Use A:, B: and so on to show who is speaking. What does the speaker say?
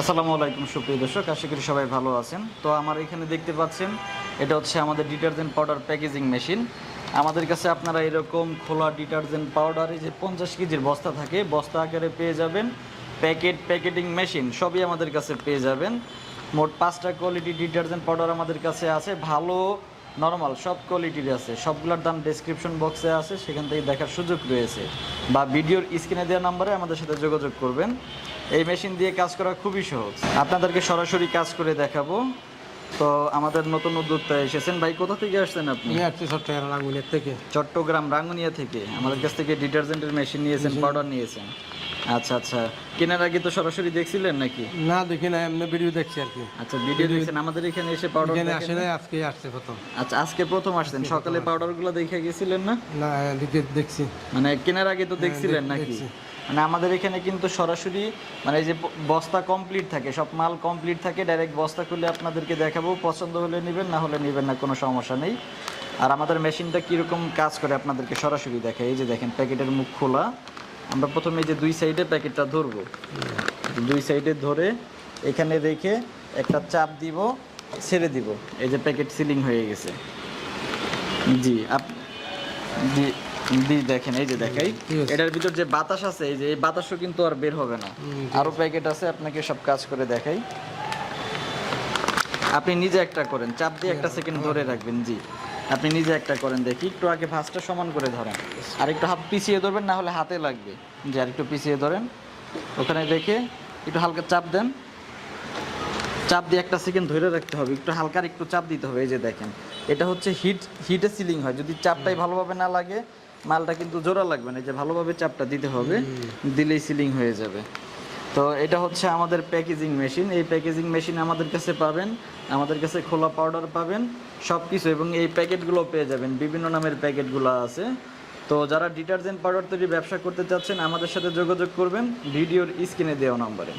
A: আসসালামু আলাইকুম, সুপ্রিয় দর্শক। আশা করি সবাই ভালো আছেন। তো আমার এখানে দেখতে পাচ্ছেন, এটা হচ্ছে আমাদের ডিটারজেন্ট পাউডার প্যাকেজিং মেশিন। আমাদের কাছে আপনারা এরকম খোলা ডিটারজেন্ট পাউডারে যে পঞ্চাশ কেজির বস্তা থাকে, বস্তা আকারে পেয়ে যাবেন। প্যাকেট, প্যাকেটিং মেশিন, সবই আমাদের কাছে পেয়ে যাবেন। মোট পাঁচটা কোয়ালিটি ডিটারজেন্ট পাউডার আমাদের কাছে আছে, ভালো, নর্মাল, সব কোয়ালিটির আছে। সবগুলোর দাম ডেসক্রিপশন বক্সে আছে, সেখান থেকে দেখার সুযোগ রয়েছে। বা ভিডিওর স্ক্রিনে দেওয়া নাম্বারে আমাদের সাথে যোগাযোগ করবেন। এই মেশিন দিয়ে কাজ করা খুবই সহজ। আপনাদেরকে সরাসরি কাজ করে দেখাবো। তো আমাদের নতুন উদ্যোক্তা এসেছেন। ভাই কোথা থেকে আসছেন আপনি?
B: চট্টগ্রাম রাঙ্গুনিয়া থেকে।
A: চট্টগ্রাম রাঙ্গুনিয়া থেকে। আমাদের কাছ থেকে ডিটারজেন্টের মেশিন নিয়েছেন পাউডার নিয়েছেন। আচ্ছা আচ্ছা। কেনার আগে তো সরাসরি দেখছিলেন নাকি?
B: না দেখি না এমনি ভিডিও দেখছি আর কি।
A: আচ্ছা ভিডিও দেখছেন আমাদের এখানে এসে পাউডার
B: এখানে আসে আজকে আসছে প্রথম।
A: আচ্ছা আজকে প্রথম আসছেন সকালে পাউডারগুলো দেখে গেছিলেন না?
B: না দেখছি।
A: মানে কেনার আগে তো দেখছিলেন নাকি? মানে আমাদের এখানে কিন্তু সরাসরি মানে যে বস্তা কমপ্লিট থাকে সব মাল কমপ্লিট থাকে ডাইরেক্ট বস্তা খুলে আপনাদেরকে দেখাবো পছন্দ হলে নেবেন না হলে নেবেন না কোনো সমস্যা নেই। আর আমাদের মেশিনটা কীরকম কাজ করে আপনাদেরকে সরাসরি দেখে এই যে দেখেন প্যাকেটের মুখ খোলা। আমরা প্রথমে যে দুই সাইডে প্যাকেটটা ধরবো। দুই সাইডে ধরে এখানে রেখে একটা চাপ দিব ছেড়ে দিব। এই যে প্যাকেট সিলিং হয়ে গেছে। জি আপ জি জি দেখেন এই যে দেখাই। এটার ভিতর যে বাতাস আছে এই যে এই বাতাসও কিন্তু আর বের হবে না। আরও প্যাকেট আছে আপনাকে সব কাজ করে দেখাই। আপনি নিজে একটা করেন চাপ দিয়ে একটা সেকেন্ড ধরে রাখবেন জি। আপনি নিজে একটা করেন দেখি। একটু আগে ভাঁজটা সমান করে ধরেন। আর একটু হাত পিছিয়ে ধরবেন না হলে হাতে লাগবে। যে আর একটু পিছিয়ে ধরেন। ওখানে রেখে একটু হালকা চাপ দেন। চাপ দিয়ে একটা সেকেন্ড ধরে রাখতে হবে। একটু হালকার একটু চাপ দিতে হবে। এই যে দেখেন এটা হচ্ছে হিট হিটে সিলিং হয়। যদি চাপটাই ভালোভাবে না লাগে মালটা কিন্তু জোড়া লাগবে না। এই যে ভালোভাবে চাপটা দিতে হবে দিলেই সিলিং হয়ে যাবে। তো এটা হচ্ছে আমাদের প্যাকেজিং মেশিন এই প্যাকেজিং মেশিন আমাদের কাছে পাবেন, আমাদের কাছে খোলা পাউডার পাবেন সব কিছু এবং এই প্যাকেটগুলো পেয়ে যাবেন। বিভিন্ন নামের প্যাকেটগুলো আছে। তো যারা ডিটারজেন্ট পাউডার তৈরি ব্যবসা করতে চাচ্ছেন, আমাদের সাথে যোগাযোগ করবেন। ভিডিওর স্ক্রিনে দেওয়া নম্বরে।